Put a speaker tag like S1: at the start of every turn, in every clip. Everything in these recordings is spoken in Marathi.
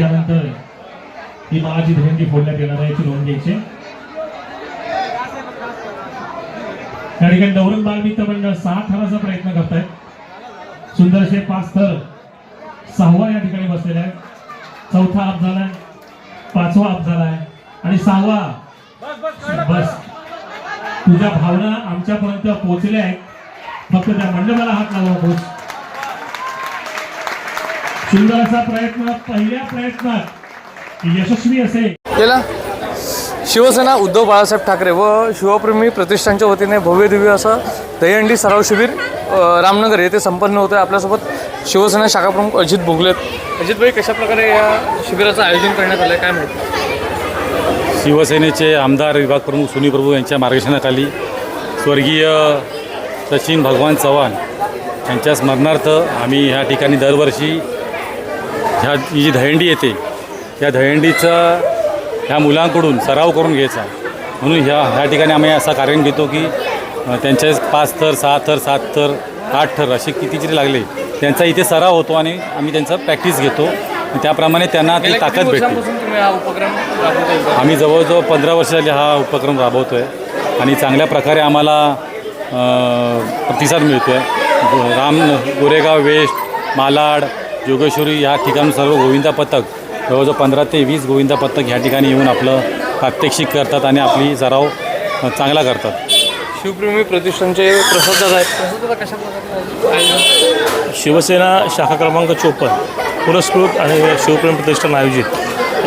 S1: अंतर ही महाजी दहंडी फोडण्यात येणार आहे. याची नोंद घ्यायची. त्या ठिकाणी दौरंग बालमित्र मंडळ सहा थराचा प्रयत्न करतायत. सुंदरशे पाच थर सहावा या ठिकाणी बसलेला आहे चौथा आप झालाय. पाचवा आप झालाय. आणि सहावा बस. तुझ्या भावना आमच्यापर्यंत पोहोचल्या आहेत. फक्त त्या मंडळाला हात लावा नकोस सुंदर असा प्रयत्न पहिल्या प्रयत्नात यशस्वी असेल.
S2: शिवसेना उद्धव बाळासाहेब ठाकरे व शिवप्रेमी प्रतिष्ठानच्या वतीने भव्य दिव्य असं दहीहंडी सराव शिबिर रामनगर येथे संपन्न होतं आहे आपल्यासोबत शिवसेना शाखाप्रमुख अजित भोगलेत. अजित भाई कशा प्रकारे या शिबिराचं आयोजन करण्यात आलं आहे काय माहिती?
S3: शिवसेनेचे आमदार विभाग प्रमुख सुनील प्रभू यांच्या मार्गदर्शनाखाली स्वर्गीय सचिन भगवान चव्हाण यांच्या स्मरणार्थ आम्ही ह्या ठिकाणी दरवर्षी ह्या ही जी दहीहंडी येते त्या दहीहंडीचा ह्या मुलांकडून सराव करून घ्यायचा. म्हणून ह्या ह्या ठिकाणी आम्ही असा कार्यक्रम घेतो की त्यांचे पाच थर सहा थर सात थर आठ थर असे किती जरी लागले त्यांचा इथे सराव होतो आणि आम्ही त्यांचा प्रॅक्टिस घेतो. त्याप्रमाणे त्यांना ती ताकद भेटते.
S2: हा
S3: आम्ही जवळजवळ पंधरा वर्ष झाली हा उपक्रम राबवतो आहे आणि चांगल्या प्रकारे आम्हाला प्रतिसाद मिळतो आहे राम गोरेगाव वेस्ट मालाड जोगेश्वरी या ठिकाणी सर्व गोविंदा पथक जवळजवळ पंधरा ते वीस गोविंदा पथक ह्या ठिकाणी येऊन आपलं प्रात्यक्षिक करतात आणि आपली सराव चांगला करतात.
S2: शिवप्रेमी प्रतिष्ठानचे प्रसाद आहेत.
S4: शिवसेना शाखा क्रमांक चोपन्न पुरस्कृत आणि शिवप्रेम प्रतिष्ठान आयोजित.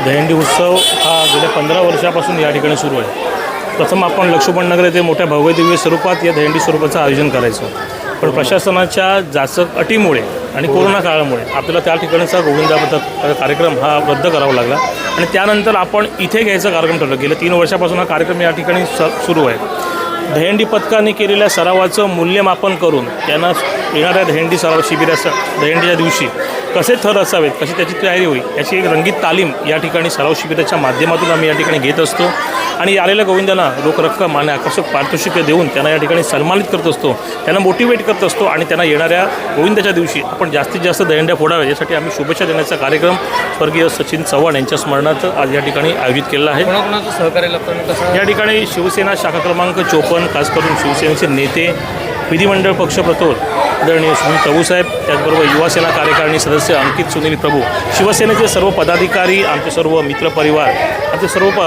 S4: दहीहंडी उत्सव हा गेल्या पंधरा वर्षापासून या ठिकाणी सुरू आहे. प्रथम आपण लक्ष्मणनगर येथे मोठ्या भव्य दिव्य स्वरूपात या दहीहंडी स्वरूपाचं आयोजन करायचं. पण प्रशासनाच्या जाचक अटीमुळे आणि कोरोना काळामुळे आपल्याला त्या ठिकाणीचा गोविंदाबद्दल कार्यक्रम हा रद्द करावा लागला. आणि त्यानंतर आपण इथे घ्यायचा कार्यक्रम ठरलं गेल्या तीन वर्षापासून हा कार्यक्रम या ठिकाणी स सुरू आहे. दहेंडी पथकाने केलेल्या सरावाचं मूल्यमापन करून त्यांना येणाऱ्या दहेंडी सराव शिबिराच्या दहेंडीच्या दिवशी कसे थर असावेत कशी त्याची तयारी होईल याची एक रंगीत तालीम या ठिकाणी सराव शिबिराच्या माध्यमातून आम्ही या ठिकाणी घेत असतो. आणि आलेल्या गोविंदांना रोख रक्कम आणि आकर्षक पारितोषिके देऊन त्यांना या ठिकाणी सन्मानित करत असतो. त्यांना मोटिवेट करत असतो आणि त्यांना येणाऱ्या गोविंदाच्या दिवशी आपण जास्तीत जास्त दहीहंड्या फोडाव्या यासाठी आम्ही शुभेच्छा देण्याचा कार्यक्रम स्वर्गीय सचिन चव्हाण यांच्या स्मरणार्थ आज या ठिकाणी आयोजित केलेला आहे.
S2: सहकार्य
S4: या ठिकाणी शिवसेना शाखा क्रमांक चोपन्न खास करून शिवसेनेचे नेते विधिमंडळ पक्षप्रतोद आदरणीय सुनील प्रभूसाहेब त्याचबरोबर युवासेना कार्यकारिणी सदस्य अंकित सुनील प्रभू शिवसेनेचे सर्व पदाधिकारी आमचे सर्व मित्रपरिवार आमचे सर्व प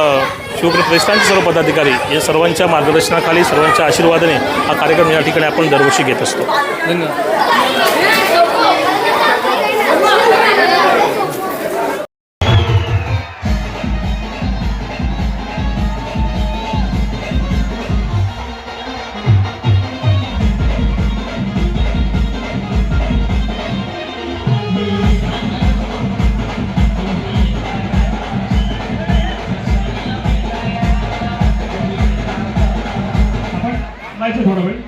S4: शिवप्रेम सर्व पदाधिकारी या सर्वांच्या मार्गदर्शनाखाली सर्वांच्या आशीर्वादाने हा कार्यक्रम या ठिकाणी आपण दरवर्षी घेत असतो.
S2: धन्यवाद. ধরাবেন